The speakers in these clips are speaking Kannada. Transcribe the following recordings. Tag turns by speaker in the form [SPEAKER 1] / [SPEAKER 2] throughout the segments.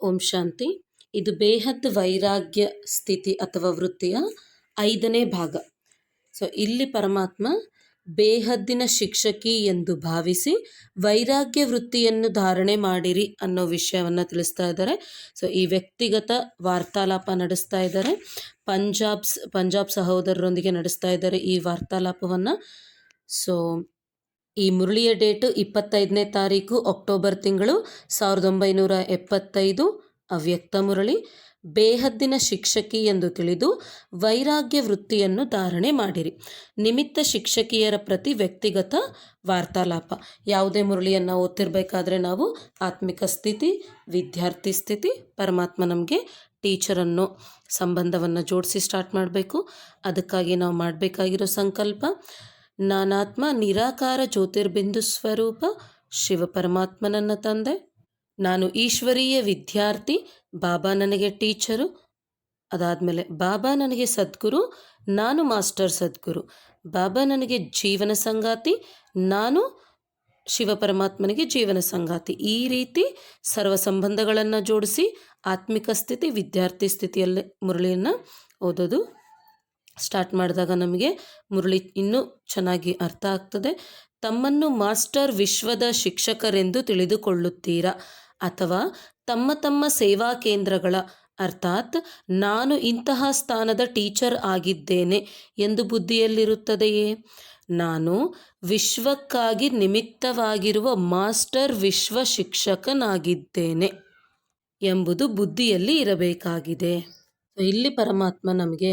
[SPEAKER 1] ಓಂ ಶಾಂತಿ. ಇದು ಬೇಹದ್ ವೈರಾಗ್ಯ ಸ್ಥಿತಿ ಅಥವಾ ವೃತ್ತಿಯ ಐದನೇ ಭಾಗ. ಸೊ ಇಲ್ಲಿ ಪರಮಾತ್ಮ ಬೇಹದ್ದಿನ ಶಿಕ್ಷಕಿ ಎಂದು ಭಾವಿಸಿ ವೈರಾಗ್ಯ ವೃತ್ತಿಯನ್ನು ಧಾರಣೆ ಮಾಡಿರಿ ಅನ್ನೋ ವಿಷಯವನ್ನು ತಿಳಿಸ್ತಾ ಇದ್ದಾರೆ. ಸೊ ಈ ವ್ಯಕ್ತಿಗತ ವಾರ್ತಾಲಾಪ ನಡೆಸ್ತಾ ಇದ್ದಾರೆ. ಪಂಜಾಬ್ಸ್, ಪಂಜಾಬ್ ಸಹೋದರರೊಂದಿಗೆ ನಡೆಸ್ತಾ ಇದ್ದಾರೆ ಈ ವಾರ್ತಾಲಾಪವನ್ನು. ಸೊ ಈ ಮುರಳಿಯ ಡೇಟು ಇಪ್ಪತ್ತೈದನೇ ತಾರೀಕು ಅಕ್ಟೋಬರ್ ತಿಂಗಳು ಸಾವಿರದ ಒಂಬೈನೂರ ಎಪ್ಪತ್ತೈದು. ಅವ್ಯಕ್ತ ಮುರಳಿ, ಬೇಹದ್ದಿನ ಶಿಕ್ಷಕಿ ಎಂದು ತಿಳಿದು ವೈರಾಗ್ಯ ವೃತ್ತಿಯನ್ನು ಧಾರಣೆ ಮಾಡಿರಿ. ನಿಮಿತ್ತ ಶಿಕ್ಷಕಿಯರ ಪ್ರತಿ ವ್ಯಕ್ತಿಗತ ವಾರ್ತಾಲಾಪ. ಯಾವುದೇ ಮುರಳಿಯನ್ನು ಓದ್ತಿರ್ಬೇಕಾದ್ರೆ ನಾವು ಆತ್ಮಿಕ ಸ್ಥಿತಿ, ವಿದ್ಯಾರ್ಥಿ ಸ್ಥಿತಿ, ಪರಮಾತ್ಮ ನಮಗೆ ಟೀಚರನ್ನು ಸಂಬಂಧವನ್ನು ಜೋಡಿಸಿ ಸ್ಟಾರ್ಟ್ ಮಾಡಬೇಕು. ಅದಕ್ಕಾಗಿ ನಾವು ಮಾಡಬೇಕಾಗಿರೋ ಸಂಕಲ್ಪ. ನಾನಾತ್ಮ ನಿರಾಕಾರ ಜ್ಯೋತಿರ್ಬಿಂದು ಸ್ವರೂಪ ಶಿವ ಪರಮಾತ್ಮನನ್ನ ತಂದೆ. ನಾನು ಈಶ್ವರೀಯ ವಿದ್ಯಾರ್ಥಿ, ಬಾಬಾ ನನಗೆ ಟೀಚರು. ಅದಾದಮೇಲೆ ಬಾಬಾ ನನಗೆ ಸದ್ಗುರು, ನಾನು ಮಾಸ್ಟರ್ ಸದ್ಗುರು. ಬಾಬಾ ನನಗೆ ಜೀವನ ಸಂಗಾತಿ, ನಾನು ಶಿವ ಪರಮಾತ್ಮನಿಗೆ ಜೀವನ ಸಂಗಾತಿ. ಈ ರೀತಿ ಸರ್ವ ಸಂಬಂಧಗಳನ್ನು ಜೋಡಿಸಿ ಆತ್ಮಿಕ ಸ್ಥಿತಿ, ವಿದ್ಯಾರ್ಥಿ ಸ್ಥಿತಿಯಲ್ಲಿ ಮುರಳಿಯನ್ನು ಓದೋದು ಸ್ಟಾರ್ಟ್ ಮಾಡಿದಾಗ ನಮಗೆ ಮುರಳಿ ಇನ್ನೂ ಚೆನ್ನಾಗಿ ಅರ್ಥ ಆಗ್ತದೆ. ತಮ್ಮನ್ನು ಮಾಸ್ಟರ್ ವಿಶ್ವದ ಶಿಕ್ಷಕರೆಂದು ತಿಳಿದುಕೊಳ್ಳುತ್ತೀರಾ ಅಥವಾ ತಮ್ಮ ತಮ್ಮ ಸೇವಾ ಕೇಂದ್ರಗಳ, ಅರ್ಥಾತ್ ನಾನು ಇಂತಹ ಸ್ಥಾನದ ಟೀಚರ್ ಆಗಿದ್ದೇನೆ ಎಂದು ಬುದ್ಧಿಯಲ್ಲಿರುತ್ತದೆಯೇ? ನಾನು ವಿಶ್ವಕ್ಕಾಗಿ ನಿಮಿತ್ತವಾಗಿರುವ ಮಾಸ್ಟರ್ ವಿಶ್ವ ಶಿಕ್ಷಕನಾಗಿದ್ದೇನೆ ಎಂಬುದು ಬುದ್ಧಿಯಲ್ಲಿ ಇರಬೇಕಾಗಿದೆ. ಇಲ್ಲಿ ಪರಮಾತ್ಮ ನಮಗೆ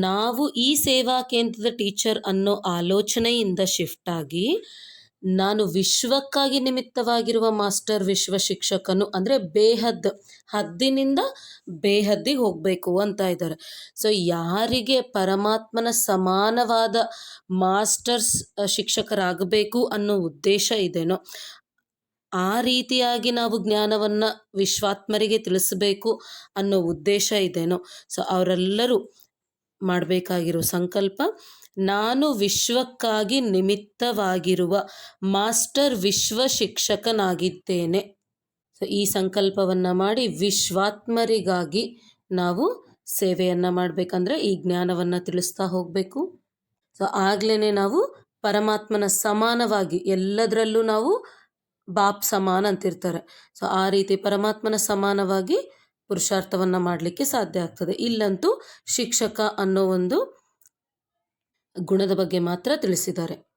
[SPEAKER 1] ನಾವು ಈ ಸೇವಾ ಕೇಂದ್ರದ ಟೀಚರ್ ಅನ್ನೋ ಆಲೋಚನೆಯಿಂದ ಶಿಫ್ಟ್ ಆಗಿ ನಾನು ವಿಶ್ವಕ್ಕಾಗಿ ನಿಮಿತ್ತವಾಗಿರುವ ಮಾಸ್ಟರ್ ವಿಶ್ವ ಶಿಕ್ಷಕನು ಅಂದರೆ ಬೇಹದ್, ಹದ್ದಿನಿಂದ ಬೇಹದ್ದಿಗೆ ಹೋಗಬೇಕು ಅಂತ ಇದ್ದಾರೆ. ಸೊ ಯಾರಿಗೆ ಪರಮಾತ್ಮನ ಸಮಾನವಾದ ಮಾಸ್ಟರ್ಸ್ ಶಿಕ್ಷಕರಾಗಬೇಕು ಅನ್ನೋ ಉದ್ದೇಶ ಇದೆನೋ ಆ ರೀತಿಯಾಗಿ ನಾವು ಜ್ಞಾನವನ್ನು ವಿಶ್ವಾತ್ಮರಿಗೆ ತಿಳಿಸಬೇಕು ಅನ್ನೋ ಉದ್ದೇಶ ಇದೇನೋ. ಸೊ ಅವರೆಲ್ಲರೂ ಮಾಡಬೇಕಾಗಿರೋ ಸಂಕಲ್ಪ, ನಾನು ವಿಶ್ವಕ್ಕಾಗಿ ನಿಮಿತ್ತವಾಗಿರುವ ಮಾಸ್ಟರ್ ವಿಶ್ವ ಶಿಕ್ಷಕನಾಗಿದ್ದೇನೆ. ಸೊ ಈ ಸಂಕಲ್ಪವನ್ನು ಮಾಡಿ ವಿಶ್ವಾತ್ಮರಿಗಾಗಿ ನಾವು ಸೇವೆಯನ್ನು ಮಾಡಬೇಕಂದ್ರೆ ಈ ಜ್ಞಾನವನ್ನು ತಿಳಿಸ್ತಾ ಹೋಗಬೇಕು. ಸೊ ಆಗ್ಲೇ ನಾವು ಪರಮಾತ್ಮನ ಸಮಾನವಾಗಿ ಎಲ್ಲದರಲ್ಲೂ ನಾವು ಬಾಪ್ ಸಮಾನ ಅಂತಿರ್ತಾರೆ. ಸೊ ಆ ರೀತಿ ಪರಮಾತ್ಮನ ಸಮಾನವಾಗಿ ಪುರುಷಾರ್ಥವನ್ನು ಮಾಡಲಿಕ್ಕೆ ಸಾಧ್ಯ ಆಗ್ತದೆ. ಇಲ್ಲಂತೂ ಶಿಕ್ಷಕ ಅನ್ನೋ ಒಂದು ಗುಣದ ಬಗ್ಗೆ ಮಾತ್ರ ತಿಳಿಸಿದ್ದಾರೆ.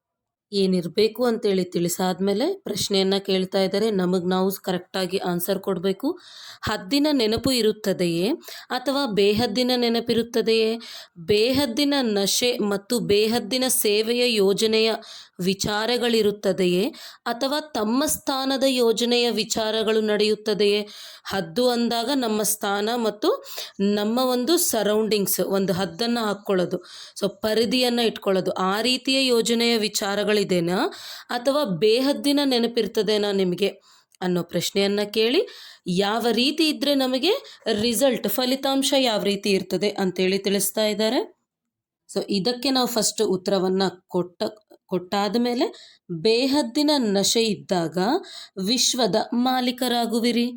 [SPEAKER 1] ಏನಿರಬೇಕು ಅಂತೇಳಿ ತಿಳಿಸಾದ್ಮೇಲೆ ಪ್ರಶ್ನೆಯನ್ನು ಕೇಳ್ತಾ ಇದ್ದಾರೆ. ನಮಗೆ ನಾವು ಕರೆಕ್ಟಾಗಿ ಆನ್ಸರ್ ಕೊಡಬೇಕು. ಹದ್ದಿನ ನೆನಪು ಇರುತ್ತದೆಯೇ ಅಥವಾ ಬೇಹದ್ದಿನ ನೆನಪಿರುತ್ತದೆಯೇ? ಬೇಹದ್ದಿನ ನಶೆ ಮತ್ತು ಬೇಹದ್ದಿನ ಸೇವೆಯ ಯೋಜನೆಯ ವಿಚಾರಗಳಿರುತ್ತದೆಯೇ ಅಥವಾ ತಮ್ಮ ಸ್ಥಾನದ ಯೋಜನೆಯ ವಿಚಾರಗಳು ನಡೆಯುತ್ತದೆಯೇ? ಹದ್ದು ಅಂದಾಗ ನಮ್ಮ ಸ್ಥಾನ ಮತ್ತು ನಮ್ಮ ಒಂದು ಸರೌಂಡಿಂಗ್ಸ್ ಒಂದು ಹದ್ದನ್ನು ಹಾಕ್ಕೊಳ್ಳೋದು ಸೊ ಪರಿಧಿಯನ್ನು ಇಟ್ಕೊಳ್ಳೋದು. ಆ ರೀತಿಯ ಯೋಜನೆಯ ವಿಚಾರಗಳಿದೆನಾ ಅಥವಾ ಬೇಹದ್ದಿನ ನೆನಪಿರ್ತದೇನಾ ನಿಮಗೆ? ಅನ್ನೋ ಪ್ರಶ್ನೆಯನ್ನು ಕೇಳಿ, ಯಾವ ರೀತಿ ಇದ್ದರೆ ನಮಗೆ ರಿಸಲ್ಟ್ ಫಲಿತಾಂಶ ಯಾವ ರೀತಿ ಇರ್ತದೆ ಅಂತೇಳಿ ತಿಳಿಸ್ತಾ ಇದ್ದಾರೆ. ಸೊ ಇದಕ್ಕೆ ನಾವು ಫಸ್ಟ್ ಉತ್ತರವನ್ನು ಕೊಟ್ಟ ಕೊಟ್ಟಾದ ಮೇಲೆ ಬೇಹದ್ದಿನ ನಶೆ ಇದ್ದಾಗ ವಿಶ್ವದ ಮಾಲೀಕರಾಗುವಿರಿ.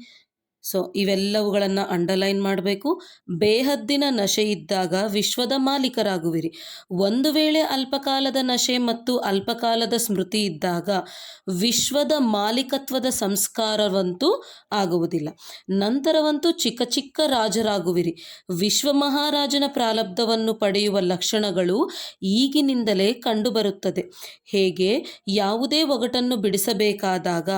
[SPEAKER 1] ಸೊ ಇವೆಲ್ಲವುಗಳನ್ನು ಅಂಡರ್ಲೈನ್ ಮಾಡಬೇಕು. ಬೇಹದ್ದಿನ ನಶೆ ಇದ್ದಾಗ ವಿಶ್ವದ ಮಾಲೀಕರಾಗುವಿರಿ. ಒಂದು ವೇಳೆ ಅಲ್ಪಕಾಲದ ನಶೆ ಮತ್ತು ಅಲ್ಪಕಾಲದ ಸ್ಮೃತಿ ಇದ್ದಾಗ ವಿಶ್ವದ ಮಾಲೀಕತ್ವದ ಸಂಸ್ಕಾರವಂತೂ ಆಗುವುದಿಲ್ಲ. ನಂತರವಂತೂ ಚಿಕ್ಕ ಚಿಕ್ಕ ರಾಜರಾಗುವಿರಿ. ವಿಶ್ವ ಮಹಾರಾಜನ ಪ್ರಾಲಬ್ಧವನ್ನು ಪಡೆಯುವ ಲಕ್ಷಣಗಳು ಈಗಿನಿಂದಲೇ ಕಂಡುಬರುತ್ತದೆ. ಹೇಗೆ? ಯಾವುದೇ ಒಗಟನ್ನು ಬಿಡಿಸಬೇಕಾದಾಗ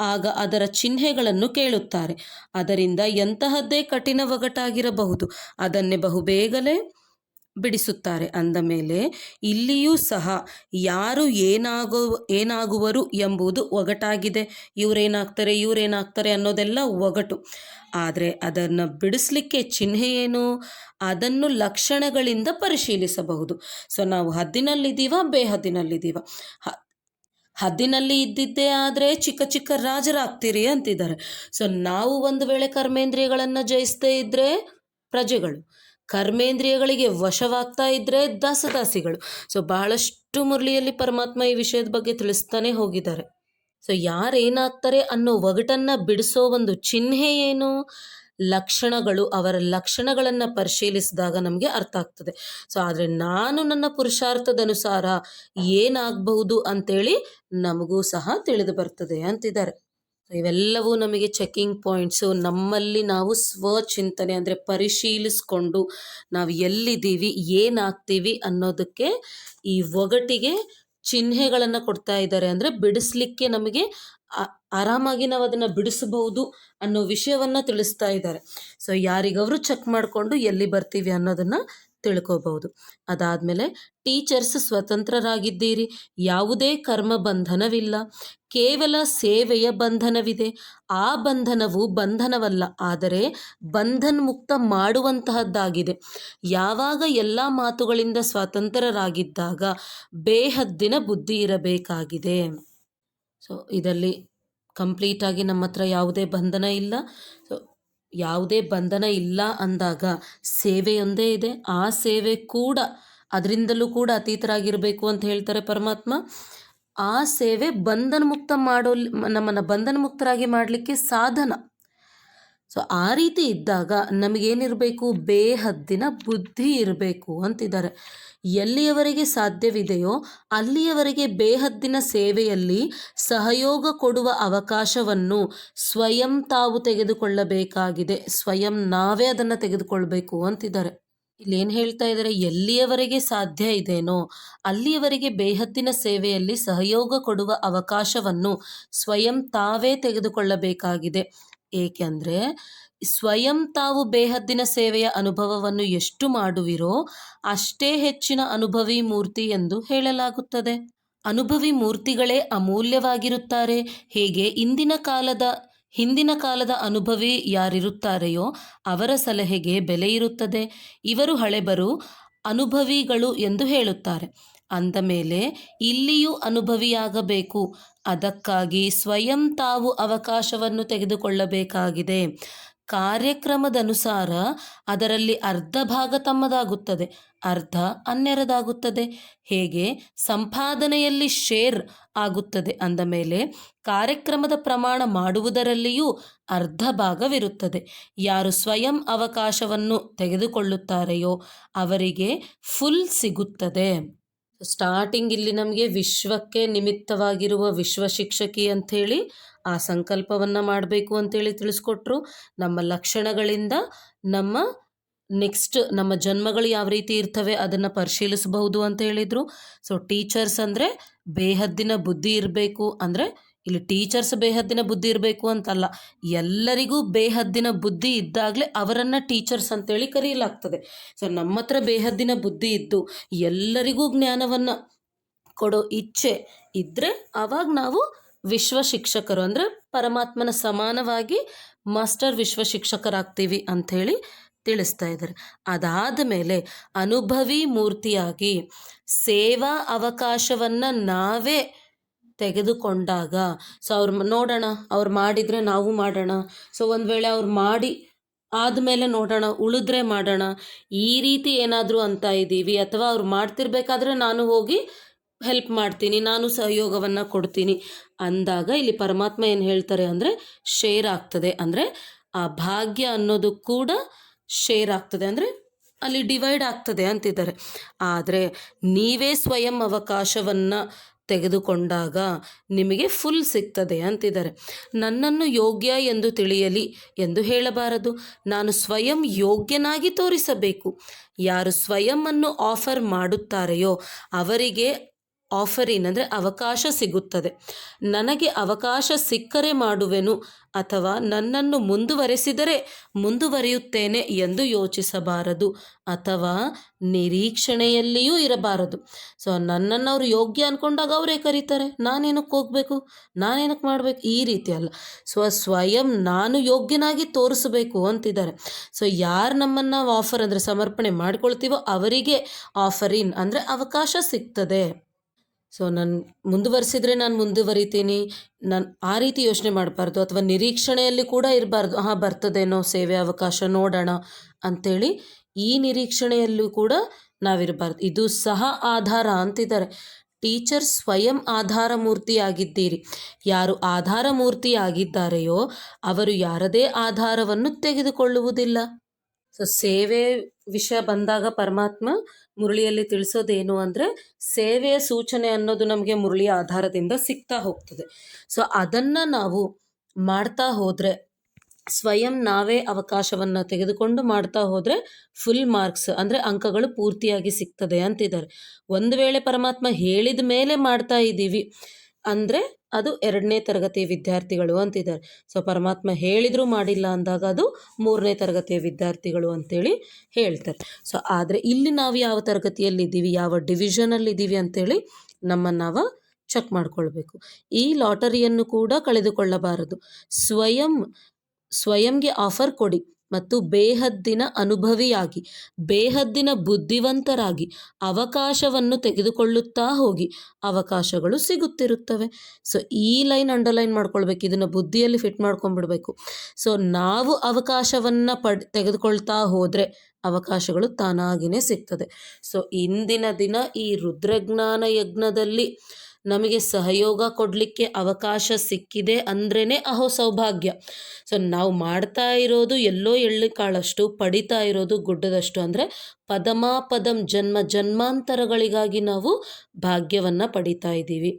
[SPEAKER 1] ಆಗ ಅದರ ಚಿಹ್ನೆಗಳನ್ನು ಕೇಳುತ್ತಾರೆ. ಅದರಿಂದ ಎಂತಹದ್ದೇ ಕಠಿಣ ಒಗಟಾಗಿರಬಹುದು. ಅದನ್ನೇ ಬಹುಬೇಗಲೇ ಬಿಡಿಸುತ್ತಾರೆ. ಅಂದ ಮೇಲೆ ಇಲ್ಲಿಯೂ ಸಹ ಯಾರು ಏನಾಗು, ಏನಾಗುವರು ಎಂಬುದು ಒಗಟಾಗಿದೆ. ಇವರೇನಾಗ್ತಾರೆ ಇವರೇನಾಗ್ತಾರೆ ಅನ್ನೋದೆಲ್ಲ ಒಗಟು. ಆದರೆ ಅದನ್ನು ಬಿಡಿಸ್ಲಿಕ್ಕೆ ಚಿಹ್ನೆ ಏನು? ಅದನ್ನು ಲಕ್ಷಣಗಳಿಂದ ಪರಿಶೀಲಿಸಬಹುದು. ಸೊ ನಾವು ಹದ್ದಿನಲ್ಲಿದ್ದೀವ, ಬೇಹದ್ದಿನಲ್ಲಿದ್ದೀವ. ಹ ಹದ್ದಿನಲ್ಲಿ ಇದ್ದಿದ್ದೇ ಆದರೆ ಚಿಕ್ಕ ಚಿಕ್ಕ ರಾಜರಾಗ್ತೀರಿ ಅಂತಿದ್ದಾರೆ. ಸೊ ನಾವು ಒಂದು ವೇಳೆ ಕರ್ಮೇಂದ್ರಿಯಗಳನ್ನು ಜಯಿಸದೇ ಇದ್ದರೆ ಪ್ರಜೆಗಳು, ಕರ್ಮೇಂದ್ರಿಯಗಳಿಗೆ ವಶವಾಗ್ತಾ ಇದ್ದರೆ ದಾಸದಾಸಿಗಳು. ಸೊ ಬಹಳಷ್ಟು ಮುರಳಿಯಲ್ಲಿ ಪರಮಾತ್ಮ ಈ ವಿಷಯದ ಬಗ್ಗೆ ತಿಳಿಸ್ತಾನೆ ಹೋಗಿದ್ದಾರೆ. ಸೊ ಯಾರೇನಾಗ್ತಾರೆ ಅನ್ನೋ ಒಗಟನ್ನು ಬಿಡಿಸೋ ಒಂದು ಚಿಹ್ನೆ ಏನು? ಲಕ್ಷಣಗಳು, ಅವರ ಲಕ್ಷಣಗಳನ್ನು ಪರಿಶೀಲಿಸಿದಾಗ ನಮಗೆ ಅರ್ಥ ಆಗ್ತದೆ. ಸೊ ಆದರೆ ನಾನು ನನ್ನ ಪುರುಷಾರ್ಥದ ಅನುಸಾರ ಏನಾಗಬಹುದು ಅಂತೇಳಿ ನಮಗೂ ಸಹ ತಿಳಿದು ಬರ್ತದೆ ಅಂತಿದ್ದಾರೆ. ಇವೆಲ್ಲವೂ ನಮಗೆ ಚೆಕಿಂಗ್ ಪಾಯಿಂಟ್ಸು ನಮ್ಮಲ್ಲಿ ನಾವು ಸ್ವಚಿಂತನೆ ಅಂದರೆ ಪರಿಶೀಲಿಸ್ಕೊಂಡು ನಾವು ಎಲ್ಲಿದ್ದೀವಿ, ಏನಾಗ್ತೀವಿ ಅನ್ನೋದಕ್ಕೆ ಈ ಒಗಟಿಗೆ ಚಿಹ್ನೆಗಳನ್ನು ಕೊಡ್ತಾ ಇದ್ದಾರೆ ಅಂದರೆ ಬಿಡಿಸ್ಲಿಕ್ಕೆ ನಮಗೆ ಆರಾಮಾಗಿ ನಾವು ಅದನ್ನು ಬಿಡಿಸಬಹುದು ಅನ್ನೋ ವಿಷಯವನ್ನು ತಿಳಿಸ್ತಾ ಇದ್ದಾರೆ. ಸೊ ಯಾರಿಗವರು ಚೆಕ್ ಮಾಡಿಕೊಂಡು ಎಲ್ಲಿ ಬರ್ತೀವಿ ಅನ್ನೋದನ್ನು ತಿಳ್ಕೋಬಹುದು. ಅದಾದಮೇಲೆ ಟೀಚರ್ಸ್ ಸ್ವತಂತ್ರರಾಗಿದ್ದೀರಿ. ಯಾವುದೇ ಕರ್ಮ ಬಂಧನವಿಲ್ಲ. ಕೇವಲ ಸೇವೆಯ ಬಂಧನವಿದೆ. ಆ ಬಂಧನವು ಬಂಧನವಲ್ಲ. ಆದರೆ ಬಂಧನ್ ಮುಕ್ತ ಮಾಡುವಂತಹದ್ದಾಗಿದೆ. ಯಾವಾಗ ಎಲ್ಲ ಮಾತುಗಳಿಂದ ಸ್ವತಂತ್ರರಾಗಿದ್ದಾಗ, ಬೇಹದ್ದಿನ ಬುದ್ಧಿ ಇರಬೇಕಾಗಿದೆ. ಸೊ ಇದರಲ್ಲಿ ಕಂಪ್ಲೀಟಾಗಿ ನಮ್ಮ ಹತ್ರ ಯಾವುದೇ ಬಂಧನ ಇಲ್ಲ. ಸೊ ಯಾವುದೇ ಬಂಧನ ಇಲ್ಲ ಅಂದಾಗ ಸೇವೆಯೊಂದೇ ಇದೆ. ಆ ಸೇವೆ ಕೂಡ ಅದರಿಂದಲೂ ಕೂಡ ಅತೀತರಾಗಿರಬೇಕು ಅಂತ ಹೇಳ್ತಾರೆ ಪರಮಾತ್ಮ. ಆ ಸೇವೆ ಬಂಧನ ಮುಕ್ತ ಮಾಡೋ ನಮ್ಮನ್ನು ಬಂಧನ ಮುಕ್ತರಾಗಿ ಮಾಡಲಿಕ್ಕೆ ಸಾಧನ. ಸೊ ಆ ರೀತಿ ಇದ್ದಾಗ ನಮಗೇನಿರಬೇಕು? ಬೇಹದ್ದಿನ ಬುದ್ಧಿ ಇರಬೇಕು ಅಂತಿದ್ದಾರೆ. ಎಲ್ಲಿಯವರೆಗೆ ಸಾಧ್ಯವಿದೆಯೋ ಅಲ್ಲಿಯವರೆಗೆ ಬೇಹದ್ದಿನ ಸೇವೆಯಲ್ಲಿ ಸಹಯೋಗ ಕೊಡುವ ಅವಕಾಶವನ್ನು ಸ್ವಯಂ ತಾವು ತೆಗೆದುಕೊಳ್ಳಬೇಕಾಗಿದೆ. ಸ್ವಯಂ ನಾವೇ ಅದನ್ನು ತೆಗೆದುಕೊಳ್ಬೇಕು ಅಂತಿದ್ದಾರೆ. ಇಲ್ಲಿ ಏನು ಹೇಳ್ತಾ ಇದ್ದಾರೆ? ಎಲ್ಲಿಯವರೆಗೆ ಸಾಧ್ಯ ಇದೆನೋ ಅಲ್ಲಿಯವರೆಗೆ ಬೇಹತ್ತಿನ ಸೇವೆಯಲ್ಲಿ ಸಹಯೋಗ ಕೊಡುವ ಅವಕಾಶವನ್ನು ಸ್ವಯಂ ತಾವೇ ತೆಗೆದುಕೊಳ್ಳಬೇಕಾಗಿದೆ. ಏಕೆಂದರೆ ಸ್ವಯಂ ತಾವು ಬೇಹದ್ದಿನ ಸೇವೆಯ ಅನುಭವವನ್ನು ಎಷ್ಟು ಮಾಡುವಿರೋ ಅಷ್ಟೇ ಹೆಚ್ಚಿನ ಅನುಭವಿ ಮೂರ್ತಿ ಎಂದು ಹೇಳಲಾಗುತ್ತದೆ. ಅನುಭವಿ ಮೂರ್ತಿಗಳೇ ಅಮೂಲ್ಯವಾಗಿರುತ್ತಾರೆ. ಹೇಗೆ ಇಂದಿನ ಕಾಲದ, ಹಿಂದಿನ ಕಾಲದ ಅನುಭವಿ ಯಾರಿರುತ್ತಾರೆಯೋ ಅವರ ಸಲಹೆಗೆ ಬೆಲೆ ಇರುತ್ತದೆ. ಇವರು ಹಳೆಬರು ಅನುಭವಿಗಳು ಎಂದು ಹೇಳುತ್ತಾರೆ. ಅಂದ ಮೇಲೆ ಇಲ್ಲಿಯೂ ಅನುಭವಿಯಾಗಬೇಕು. ಅದಕ್ಕಾಗಿ ಸ್ವಯಂ ತಾವು ಅವಕಾಶವನ್ನು ತೆಗೆದುಕೊಳ್ಳಬೇಕಾಗಿದೆ. ಕಾರ್ಯಕ್ರಮದನುಸಾರ ಅದರಲ್ಲಿ ಅರ್ಧ ಭಾಗ ತಮ್ಮದಾಗುತ್ತದೆ, ಅರ್ಧ ಅನ್ಯರದಾಗುತ್ತದೆ. ಹೇಗೆ? ಸಂಪಾದನೆಯಲ್ಲಿ ಶೇರ್ ಆಗುತ್ತದೆ ಅಂದ ಮೇಲೆ ಕಾರ್ಯಕ್ರಮದ ಪ್ರಮಾಣ ಮಾಡುವುದರಲ್ಲಿಯೂ ಅರ್ಧ ಭಾಗವಿರುತ್ತದೆ. ಯಾರು ಸ್ವಯಂ ಅವಕಾಶವನ್ನು ತೆಗೆದುಕೊಳ್ಳುತ್ತಾರೆಯೋ ಅವರಿಗೆ ಫುಲ್ ಸಿಗುತ್ತದೆ. ಸ್ಟಾರ್ಟಿಂಗ್ ಇಲ್ಲಿ ನಮಗೆ ವಿಶ್ವಕ್ಕೆ ನಿಮಿತ್ತವಾಗಿರುವ ವಿಶ್ವ ಶಿಕ್ಷಕಿ ಅಂಥೇಳಿ ಆ ಸಂಕಲ್ಪವನ್ನು ಮಾಡಬೇಕು ಅಂತೇಳಿ ತಿಳಿಸ್ಕೊಟ್ರು. ನಮ್ಮ ಲಕ್ಷಣಗಳಿಂದ ನಮ್ಮ ನೆಕ್ಸ್ಟ್ ನಮ್ಮ ಜನ್ಮಗಳು ಯಾವ ರೀತಿ ಇರ್ತವೆ ಅದನ್ನು ಪರಿಶೀಲಿಸಬಹುದು ಅಂತ ಹೇಳಿದರು. ಸೊ ಟೀಚರ್ಸ್ ಅಂದರೆ ಬೇಹದ್ದಿನ ಬುದ್ಧಿ ಇರಬೇಕು ಅಂದರೆ ಇಲ್ಲಿ ಟೀಚರ್ಸ್ ಬೇಹದ್ದಿನ ಬುದ್ಧಿ ಇರಬೇಕು ಅಂತಲ್ಲ. ಎಲ್ಲರಿಗೂ ಬೇಹದ್ದಿನ ಬುದ್ಧಿ ಇದ್ದಾಗಲೇ ಅವರನ್ನು ಟೀಚರ್ಸ್ ಅಂತೇಳಿ ಕರೆಯಲಾಗ್ತದೆ ಸೊ ನಮ್ಮ ಹತ್ರ ಬೇಹದ್ದಿನ ಬುದ್ಧಿ ಇದ್ದು ಎಲ್ಲರಿಗೂ ಜ್ಞಾನವನ್ನು ಕೊಡೋ ಇಚ್ಛೆ ಇದ್ದರೆ ಆವಾಗ ನಾವು ವಿಶ್ವ ಶಿಕ್ಷಕರು ಅಂದರೆ ಪರಮಾತ್ಮನ ಸಮಾನವಾಗಿ ಮಾಸ್ಟರ್ ವಿಶ್ವ ಶಿಕ್ಷಕರಾಗ್ತೀವಿ ಅಂಥೇಳಿ ತಿಳಿಸ್ತಾ ಇದ್ದಾರೆ. ಅದಾದ ಮೇಲೆ ಅನುಭವಿ ಮೂರ್ತಿಯಾಗಿ ಸೇವಾ ಅವಕಾಶವನ್ನು ನಾವೇ ತೆಗೆದುಕೊಂಡಾಗ. ಸೊ ಅವ್ರು ನೋಡೋಣ, ಅವ್ರು ಮಾಡಿದರೆ ನಾವು ಮಾಡೋಣ. ಸೊ ಒಂದು ವೇಳೆ ಅವ್ರು ಮಾಡಿ ಆದಮೇಲೆ ನೋಡೋಣ, ಉಳಿದ್ರೆ ಮಾಡೋಣ. ಈ ರೀತಿ ಏನಾದರೂ ಅಂತ ಇದ್ದೀವಿ. ಅಥವಾ ಅವ್ರು ಮಾಡ್ತಿರ್ಬೇಕಾದ್ರೆ ನಾನು ಹೋಗಿ ಹೆಲ್ಪ್ ಮಾಡ್ತೀನಿ, ನಾನು ಸಹಯೋಗವನ್ನು ಕೊಡ್ತೀನಿ. ಅಂದಾಗ ಇಲ್ಲಿ ಪರಮಾತ್ಮ ಏನು ಹೇಳ್ತಾರೆ ಅಂದರೆ ಶೇರ್ ಆಗ್ತದೆ. ಅಂದರೆ, ಆ ಭಾಗ್ಯ ಅನ್ನೋದು ಕೂಡ ಶೇರ್ ಆಗ್ತದೆ. ಅಂದರೆ, ಅಲ್ಲಿ ಡಿವೈಡ್ ಆಗ್ತದೆ ಅಂತಿದ್ದಾರೆ. ಆದರೆ, ನೀವೇ ಸ್ವಯಂ ಅವಕಾಶವನ್ನು ತೆಗೆದುಕೊಂಡಾಗ ನಿಮಗೆ ಫುಲ್ ಸಿಗ್ತದೆ ಅಂತಿದ್ದಾರೆ. ನನ್ನನ್ನು ಯೋಗ್ಯ ಎಂದು ತಿಳಿಯಲಿ ಎಂದು ಹೇಳಬಾರದು. ನಾನು ಸ್ವಯಂ ಯೋಗ್ಯನಾಗಿ ತೋರಿಸಬೇಕು. ಯಾರು ಸ್ವಯಂ ಅನ್ನು ಆಫರ್ ಮಾಡುತ್ತಾರೆಯೋ ಅವರಿಗೆ ಆಫರಿನ್ ಏನಂದರೆ ಅವಕಾಶ ಸಿಗುತ್ತದೆ. ನನಗೆ ಅವಕಾಶ ಸಿಕ್ಕರೆ ಮಾಡುವೆನು ಅಥವಾ ನನ್ನನ್ನು ಮುಂದುವರೆಸಿದರೆ ಮುಂದುವರಿಯುತ್ತೇನೆ ಎಂದು ಯೋಚಿಸಬಾರದು ಅಥವಾ ನಿರೀಕ್ಷಣೆಯಲ್ಲಿಯೂ ಇರಬಾರದು. ಸೊ ನನ್ನನ್ನು ಅವರು ಯೋಗ್ಯ ಅಂದ್ಕೊಂಡಾಗ ಅವರೇ ಕರೀತಾರೆ. ನಾನೇನಕ್ಕೆ ಹೋಗಬೇಕು? ನಾನೇನಕ್ಕೆ ಮಾಡಬೇಕು? ಈ ರೀತಿ ಅಲ್ಲ. ಸೊ ಸ್ವಯಂ ನಾನು ಯೋಗ್ಯನಾಗಿ ತೋರಿಸಬೇಕು ಅಂತಿದ್ದಾರೆ. ಸೊ ಯಾರು ನಮ್ಮನ್ನು ಆಫರ್ ಅಂದರೆ ಸಮರ್ಪಣೆ ಮಾಡ್ಕೊಳ್ತೀವೋ ಅವರಿಗೆ ಆಫರ್ ಇನ್ ಅಂದರೆ ಅವಕಾಶ ಸಿಗ್ತದೆ. ಸೊ ನಾನು ಮುಂದುವರಿಸಿದ್ರೆ ನಾನು ಮುಂದುವರಿತೀನಿ. ನಾನು ಆ ರೀತಿ ಯೋಚನೆ ಮಾಡಬಾರ್ದು ಅಥವಾ ನಿರೀಕ್ಷಣೆಯಲ್ಲಿ ಕೂಡ ಇರಬಾರ್ದು. ಹಾಂ ಬರ್ತದೇನೋ ಸೇವೆ ಅವಕಾಶ ನೋಡೋಣ ಅಂಥೇಳಿ ಈ ನಿರೀಕ್ಷಣೆಯಲ್ಲೂ ಕೂಡ ನಾವಿರಬಾರ್ದು. ಇದು ಸಹ ಆಧಾರ ಅಂತಿದ್ದಾರೆ. ಟೀಚರ್ ಸ್ವಯಂ ಆಧಾರ ಮೂರ್ತಿಯಾಗಿದ್ದೀರಿ ಯಾರು ಆಧಾರ ಮೂರ್ತಿಯಾಗಿದ್ದಾರೆಯೋ ಅವರು ಯಾರದೇ ಆಧಾರವನ್ನು ತೆಗೆದುಕೊಳ್ಳುವುದಿಲ್ಲ. ಸೊ ಸೇವೆ ವಿಷಯ ಬಂದಾಗ ಪರಮಾತ್ಮ ಮುರಳಿಯಲ್ಲಿ ತಿಳಿಸೋದೇನು ಅಂದರೆ ಸೇವೆಯ ಸೂಚನೆ ಅನ್ನೋದು ನಮಗೆ ಮುರಳಿಯ ಆಧಾರದಿಂದ ಸಿಗ್ತಾ ಹೋಗ್ತದೆ. ಸೊ ಅದನ್ನು ನಾವು ಮಾಡ್ತಾ ಹೋದರೆ, ಸ್ವಯಂ ನಾವೇ ಅವಕಾಶವನ್ನು ತೆಗೆದುಕೊಂಡು ಮಾಡ್ತಾ ಹೋದರೆ ಫುಲ್ ಮಾರ್ಕ್ಸ್ ಅಂದರೆ ಅಂಕಗಳು ಪೂರ್ತಿಯಾಗಿ ಸಿಗ್ತದೆ ಅಂತಿದ್ದಾರೆ. ಒಂದು ವೇಳೆ ಪರಮಾತ್ಮ ಹೇಳಿದ ಮೇಲೆ ಮಾಡ್ತಾ ಇದ್ದೀವಿ ಅಂದರೆ ಅದು ಎರಡನೇ ತರಗತಿಯ ವಿದ್ಯಾರ್ಥಿಗಳು ಅಂತಿದ್ದಾರೆ. ಸೊ, ಪರಮಾತ್ಮ ಹೇಳಿದರೂ ಮಾಡಿಲ್ಲ ಅಂದಾಗ ಅದು ಮೂರನೇ ತರಗತಿಯ ವಿದ್ಯಾರ್ಥಿಗಳು ಅಂತೇಳಿ ಹೇಳ್ತಾರೆ. ಸೊ, ಆದರೆ ಇಲ್ಲಿ ನಾವು ಯಾವ ತರಗತಿಯಲ್ಲಿದ್ದೀವಿ, ಯಾವ ಡಿವಿಷನಲ್ಲಿದ್ದೀವಿ ಅಂತೇಳಿ ನಮ್ಮನ್ನು ನಾವು ಚೆಕ್ ಮಾಡ್ಕೊಳ್ಬೇಕು. ಈ ಲಾಟರಿಯನ್ನು ಕೂಡ ಕಳೆದುಕೊಳ್ಳಬಾರದು. ಸ್ವಯಂ, ಸ್ವಯಂಗೆ ಆಫರ್ ಕೊಡಿ. ಮತ್ತು ಬೇಹದ್ದಿನ ಅನುಭವಿಯಾಗಿ, ಬೇಹದ್ದಿನ ಬುದ್ಧಿವಂತರಾಗಿ ಅವಕಾಶವನ್ನು ತೆಗೆದುಕೊಳ್ಳುತ್ತಾ ಹೋಗಿ ಅವಕಾಶಗಳು ಸಿಗುತ್ತಿರುತ್ತವೆ. ಸೊ ಈ ಲೈನ್ ಅಂಡರ್ಲೈನ್ ಮಾಡ್ಕೊಳ್ಬೇಕು, ಇದನ್ನು ಬುದ್ಧಿಯಲ್ಲಿ ಫಿಟ್ ಮಾಡ್ಕೊಂಡ್ಬಿಡ್ಬೇಕು. ಸೊ ನಾವು ಅವಕಾಶವನ್ನು ಪಡ್, ತೆಗೆದುಕೊಳ್ತಾ ಹೋದರೆ ಅವಕಾಶಗಳು ತಾನಾಗಿಯೇ ಸಿಗ್ತದೆ. ಸೊ ಇಂದಿನ ದಿನ ಈ ರುದ್ರಜ್ಞಾನ ಯಜ್ಞದಲ್ಲಿ ನಮಗೆ ಸಹಯೋಗ ಕೊಡಲಿಕ್ಕೆ ಅವಕಾಶ ಸಿಕ್ಕಿದೆ ಅಂದ್ರೇ ಅಹೋ ಸೌಭಾಗ್ಯ. ಸೊ ನಾವು ಮಾಡ್ತಾ ಇರೋದು ಎಲ್ಲೋ ಎಳ್ಳಿಕಾಳಷ್ಟು, ಪಡಿತಾ ಇರೋದು ಗುಡ್ಡದಷ್ಟು ಅಂದರೆ ಪದಮಾಪದಂ ಜನ್ಮ ಜನ್ಮಾಂತರಗಳಿಗಾಗಿ ನಾವು ಭಾಗ್ಯವನ್ನು ಪಡಿತಾ ಇದ್ದೀವಿ.